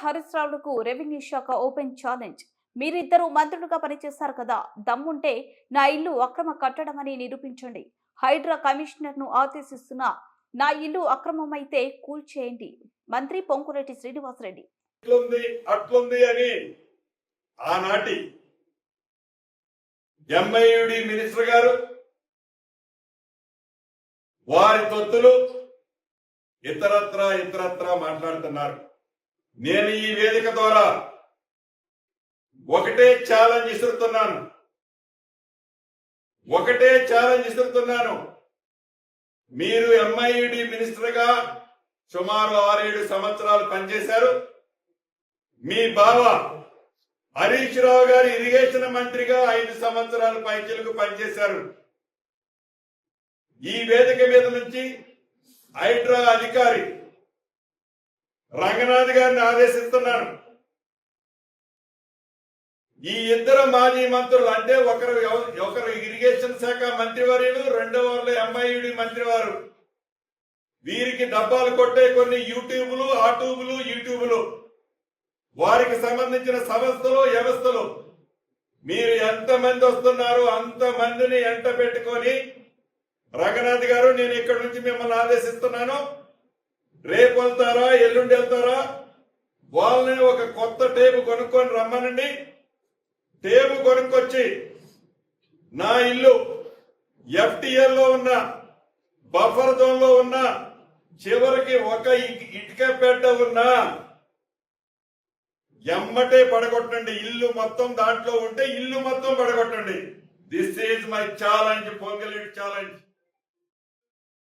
హరీష్ రావులకు రెవెన్యూ శాఖ open challenge. మీరిద్దరు మంత్రులుగా పనిచేస్తారు కదా దమ్ముంటే నా ఇల్లు అక్రమ కట్టడమని నిరూపించండి. హైడ్రా కమిషనర్ను ఆదేశిస్తున్న నా ఇల్లు అక్రమమైతే కూల్చేయండి. మంత్రి పొంకురెడ్డి శ్రీనివాసరెడ్డి. అట్లుంది అని ఆనాటి ఎంఐయుడి మినిస్టర్ గారు వారి తొత్తులు ఇతరత్ర ఇతరత్ర మాట్లాడుతున్నారు. నేను ఈ వేదిక ద్వారా ఒకటే ఛాలెంజ్ ఇస్తున్నాను ఒకటే ఛాలెంజ్ ఇస్తున్నాను మీరు ఎంఐడి మినిస్టర్గా సుమారు ఆరేడు సంవత్సరాలు పనిచేశారు. మీ బావ హరీష్ రావు గారు ఇరిగేషన్ మంత్రిగా ఐదు సంవత్సరాల పైచలకు పనిచేశారు. ఈ వేదిక మీద నుంచి హైడ్రా అధికారి రంగనాథ్ గారిని ఆదేశిస్తున్నాను. ఈ ఇద్దరు మాజీ మంత్రులు అంటే ఒకరు ఒకరు ఇరిగేషన్ శాఖ మంత్రివర్యులు రెండవ వాళ్ళు ఎంఐయుడి మంత్రివారు. వీరికి డబ్బాలు కొట్టే కొన్ని యూట్యూబ్లు ఆ ట్యూబ్లు యూట్యూబులు. వారికి సంబంధించిన సంస్థలు వ్యవస్థలు. మీరు ఎంత మంది వస్తున్నారో అంత మందిని ఎంట పెట్టుకొని రంగనాథ్ గారు నేను ఇక్కడి నుంచి మిమ్మల్ని ఆదేశిస్తున్నాను. రేపు వెళ్తారా ఎల్లుండి వెళ్తారా? వాళ్ళని ఒక కొత్త టేబు కొనుక్కొని రమ్మనండి. టేబు కొనుక్కొచ్చి నా ఇల్లు ఎఫ్టిఎల్లో ఉన్న బఫర్ జోన్లో ఉన్న చివరికి ఒక ఇటుక పెట్ట ఉన్నా ఎమ్మటే పడగొట్టండి. ఇల్లు మొత్తం దాంట్లో ఉంటే ఇల్లు మొత్తం పడగొట్టండి. This is my challenge Ponguleti challenge